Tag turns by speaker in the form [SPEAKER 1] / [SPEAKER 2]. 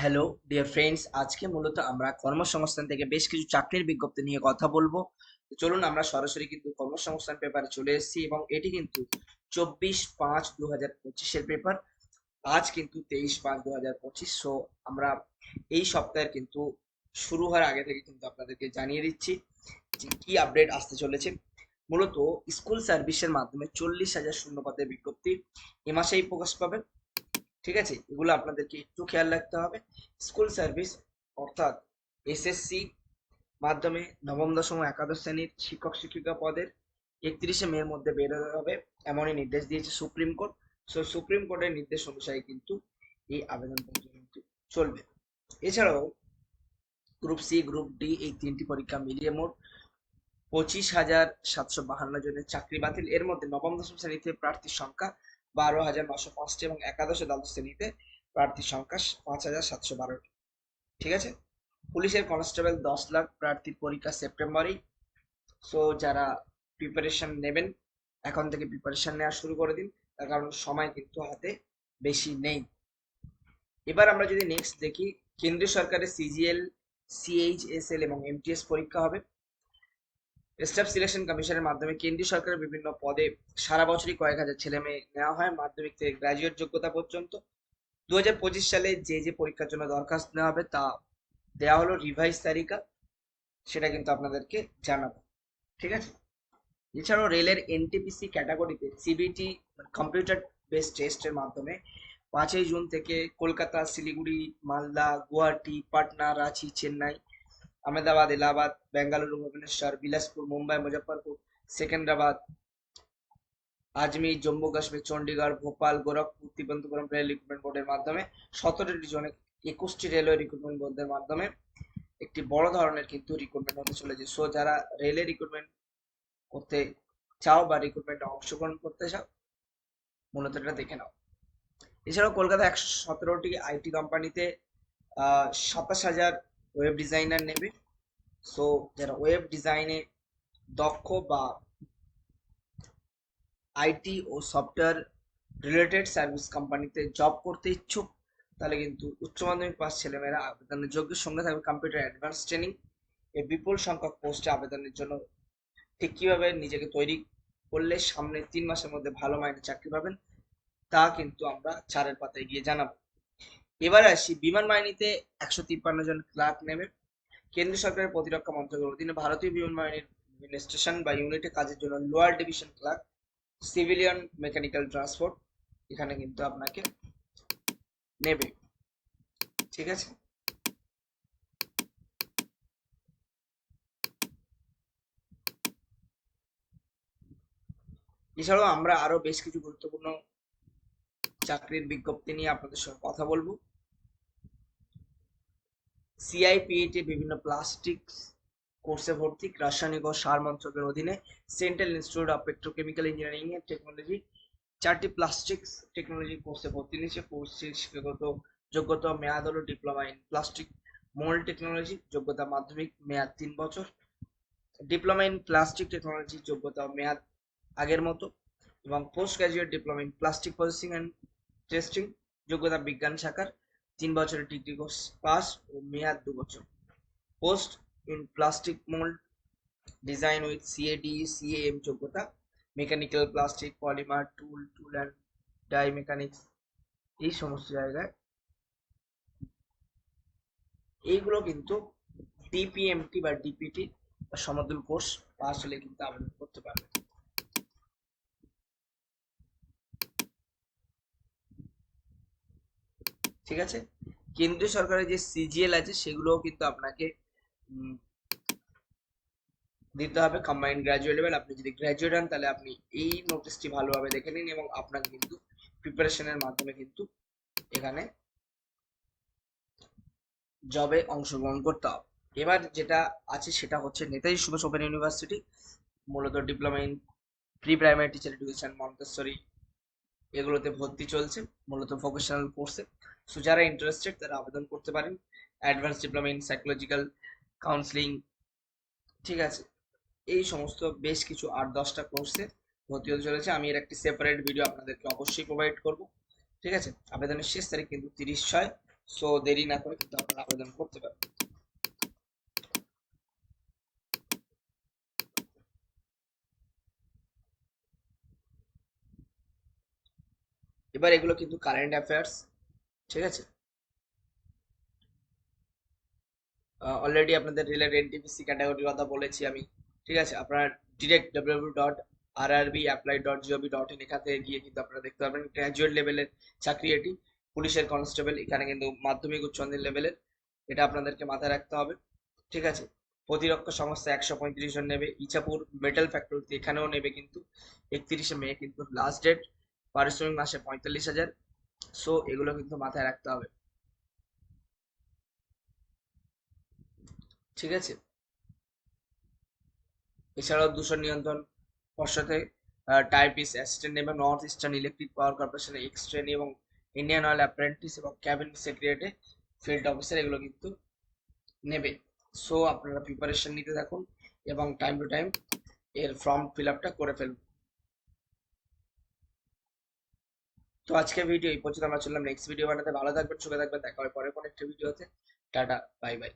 [SPEAKER 1] Hello dear friends আজকে মূলত আমরা কর্মসংস্থান থেকে বেশ কিছু চাকরির বিজ্ঞপ্তি নিয়ে কথা বলব। চলুন আমরা সরাসরি কিন্তু কর্মসংস্থান পেপারে চলে এসেছি এবং এটি কিন্তু চব্বিশ পাঁচ দু হাজার পঁচিশের পেপার আজ কিন্তু তেইশ পাঁচ দু হাজার পঁচিশ। সো আমরা এই সপ্তাহের কিন্তু শুরু হওয়ার আগে থেকে কিন্তু আপনাদেরকে জানিয়ে দিচ্ছি যে কি আপডেট আসতে চলেছে। মূলত স্কুল সার্ভিসের মাধ্যমে চল্লিশ হাজার শূন্য পদের বিজ্ঞপ্তি এ মাসেই প্রকাশ পাবে। ঠিক আছে? এগুলো আপনাদেরকে একটু খেয়াল রাখতে হবে। স্কুল সার্ভিস, অর্থাৎ এসএসসি মাধ্যমে নবম, দশম একাদশ শ্রেণির শিক্ষক, শিক্ষিকা পদের একত্রিশে মের মধ্যে বেরোতে হবে। এমনই নির্দেশ দিয়েছে সুপ্রিম কোর্ট। সো সুপ্রিম কোর্টের নির্দেশ অনুসারে কিন্তু এই আবেদনপত্র কিন্তু চলবে। এছাড়াও গ্রুপ সি গ্রুপ ডি এই তিনটি পরীক্ষা মিলিয়ে মোট পঁচিশ হাজার সাতশো বাহান্ন জনের চাকরি বাতিল। এর মধ্যে নবম, দশম শ্রেণীতে প্রার্থীর সংখ্যা বারো হাজার নশো পাঁচটি এবং একাদশ ও দ্বাদশ শ্রেণীতে প্রার্থীর সংখ্যা পাঁচ হাজার সাতশো বারোটি। ঠিক আছে? পুলিশের কনস্টেবল দশ লাখ প্রার্থীর পরীক্ষা সেপ্টেম্বরেই। সো যারা প্রিপারেশন নেবেন, এখন থেকে প্রিপারেশন নেওয়া শুরু করে দিন। তার কারণ সময় কিন্তু হাতে বেশি নেই। এবার আমরা যদি নেক্সট দেখি, কেন্দ্রীয় সরকারের সিজিএল সিএইচএসএল এবং এমটিএস পরীক্ষা হবে। স্টাফ সিলেকশন কমিশনের মাধ্যমে কেন্দ্রীয় সরকারের বিভিন্ন পদে সারা বছরই কয়েক হাজার ছেলে মেয়ে নেওয়া হয়। মাধ্যমিক থেকে গ্রাজুয়েট যোগ্যতা পর্যন্ত। দু হাজার পঁচিশ সালে যে যে পরীক্ষার জন্য দরখাস্ত নেওয়া হবে তা দেওয়া হলো রিভাইজ তালিকা। সেটা কিন্তু আপনাদেরকে জানাব। ঠিক আছে? এছাড়াও রেলের এনটিপিসি ক্যাটাগরিতে সিবিটি কম্পিউটার বেস টেস্টের মাধ্যমে পাঁচই জুন থেকে কলকাতা, শিলিগুড়ি, মালদা, গুয়াহাটি, পাটনা, রাঁচি, চেন্নাই আহমেদাবাদ এলাহাবাদ বেঙ্গালুরু ভুবনেশ্বর বিলাসপুর মুম্বাই মুজফ্ফরপুর সেকেন্দ্রাবাদ আজমির জম্মু কাশ্মীর চণ্ডীগড় ভোপাল গোরখপুর তিরুবনন্তপুরম রেল রিক্রুটমেন্ট বোর্ডের মাধ্যমে, সতেরোটি জনে একুশটি রেলওয়ে রিক্রুটমেন্ট বোর্ডের মাধ্যমে একটি বড় ধরনের কিন্তু রিক্রুটমেন্ট হতে চলেছে। সো যারা রেলে রিক্রুটমেন্ট করতে চাও বা রিক্রুটমেন্টে অংশগ্রহণ করতে চাও, মূলত এটা দেখে নাও। এছাড়াও কলকাতা একশো সতেরোটি আইটি কোম্পানিতে সাতাশ হাজার ওয়েব ডিজাইনার নেবে। সো যারা ওয়েব ডিজাইনে দক্ষ বা আইটি ও সফটওয়্যার রিলেটেড সার্ভিস কোম্পানিতে জব করতে ইচ্ছুক, তাহলে কিন্তু উচ্চ মাধ্যমিক পাস ছেলেমেয়েরা আবেদনের যোগ্য সঙ্গে থাকবে। কম্পিউটার অ্যাডভান্স ট্রেনিং এই বিপুল সংখ্যক পোস্টে আবেদনের জন্য ঠিক কীভাবে নিজেকে তৈরি করলে সামনে তিন মাসের মধ্যে ভালো মাইনে চাকরি পাবেন, তা কিন্তু আমরা চারের পাতায় গিয়ে জানাব। এবার আসি, বিমান বাহিনীতে একশো তিপ্পান্ন জন ক্লার্ক নেবে। কেন্দ্র সরকারের প্রতিরক্ষা মন্ত্রকের অধীনে ভারতীয় বিমান বাহিনীর স্টেশন বা ইউনিটে কাজের জন্য lower division clerk civilian mechanical transport এখানে কিন্তু আপনাকে নেবে। ঠিক আছে? এছাড়াও আমরা আরও বেশ কিছু গুরুত্বপূর্ণ চাকরির বিজ্ঞপ্তি নিয়ে আপনাদের সঙ্গে কথা বলব। সিআইপিএইচে বিভিন্ন প্লাস্টিক কোর্সে ভর্তি, রাসায়নিক ও সার মন্ত্রকের অধীনে Central Institute of Petrochemical Engineering এর টেকনোলজি চারটি প্লাস্টিক্স টেকনোলজি কোর্সে ভর্তি নিয়েছে। কোর্সটির শিক্ষাগত যোগ্যতা, মেয়াদ হলো diploma in plastic mould technology যোগ্যতা মাধ্যমিক, মেয়াদ তিন বছর। ডিপ্লোমা ইন প্লাস্টিক টেকনোলজি যোগ্যতা মেয়াদ আগের মতো। এবং post graduate diploma in plastic processing and testing যোগ্যতা বিজ্ঞান শাখার। তিন বছরের ডিগ্রি কোর্স পাস ও মেয়াদ দু বছর। Post in plastic mould design with CAD CAM যোগ্যতা mechanical plastic polymer tool tool and die mechanics এই সমস্ত জায়গায়। এইগুলো কিন্তু ডিপিএমটি বা ডিপিটি সমতুল কোর্স পাস হলে কিন্তু আবেদন করতে পারবে ঠিক আছে? কেন্দ্রীয় সরকারের যে সিজিএল আছে, সেগুলোও কিন্তু আপনাকে দিতে হবে। কম্বাইন্ড গ্রাজুয়েট লেভেল আপনি যদি গ্রাজুয়েট হন, তাহলে আপনি এই নোটিশটি ভালোভাবে দেখে নিন এবং আপনাকে কিন্তু প্রিপারেশনের মাধ্যমে কিন্তু এখানে জবে অংশগ্রহণ করতে হবে। এবার যেটা আছে, সেটা হচ্ছে নেতাজি সুভাষ ওপেন ইউনিভার্সিটি, মূলত diploma in pre primary teacher education Montessori, এগুলোতে ভর্তি চলছে, মূলত ভোকেশনাল কোর্সে সো যারা ইন্টারেস্টেড তারা আবেদন করতে পারেন। Advance diploma in psychological counselling ঠিক আছে? এই সমস্ত বেশ কিছু আট দশটা কোর্সে ভর্তি হতে চলেছে। আমি এর একটি সেপারেট ভিডিও আপনাদেরকে অবশ্যই প্রোভাইড করব। ঠিক আছে? আবেদনের শেষ তারিখ কিন্তু তিরিশ ছয়। সো দেরি না করে কিন্তু আপনারা আবেদন করতে পারেন। এবার এগুলো কিন্তু কারেন্ট অ্যাফেয়ার্স ঠিক আছে? অলরেডি আপনাদের রিলেট এনটিপিসি ক্যাটাগরির কথা বলেছি আমি। ঠিক আছে? আপনারা direct W dot R R B apply dot GOB dot in এখান থেকে গিয়ে কিন্তু আপনারা দেখতে পারবেন। গ্র্যাজুয়েট লেভেলের চাকরি এটি। পুলিশের কনস্টেবল এখানে কিন্তু মাধ্যমিক উচ্চ মাধ্যমিক লেভেলের এটা আপনাদেরকে মাথায় রাখতে হবে। ঠিক আছে? প্রতিরক্ষা সংস্থা একশো পঁয়ত্রিশ জন নেবে। ইচাপুর মেটাল ফ্যাক্টরিতে এখানেও নেবে কিন্তু। একত্রিশে মে কিন্তু লাস্ট ডেট পারিশ্রমিক মাসে পঁয়তাল্লিশ হাজার। সো এগুলো কিন্তু মাথায় রাখতে হবে। ঠিক আছে? এছাড়াও দূষণ নিয়ন্ত্রণ পর্ষদে টাইপিস অ্যাসিস্ট্যান্ট এবং নর্থ ইস্টার্ন ইলেকট্রিক পাওয়ার কর্পোরেশনের এক্সট্রেন এবং ইন্ডিয়ান অয়েল অ্যাপ্রেন্টিস এবং ক্যাবিন সেক্রেটারি ফিল্ড অফিসার এগুলো কিন্তু নেবে। সো আপনারা প্রিপারেশন নিতে থাকুন এবং টাইম টু টাইম এর ফর্ম ফিল আপটা করে ফেলুন। তো আজকে ভিডিও এই পর্যন্ত আমরা চললাম। নেক্সট ভিডিও বানাতে ভালো থাকবেন, সুখে থাকবেন, দেখা হবে পরে কোনো একটা ভিডিওতে টাটা বাই বাই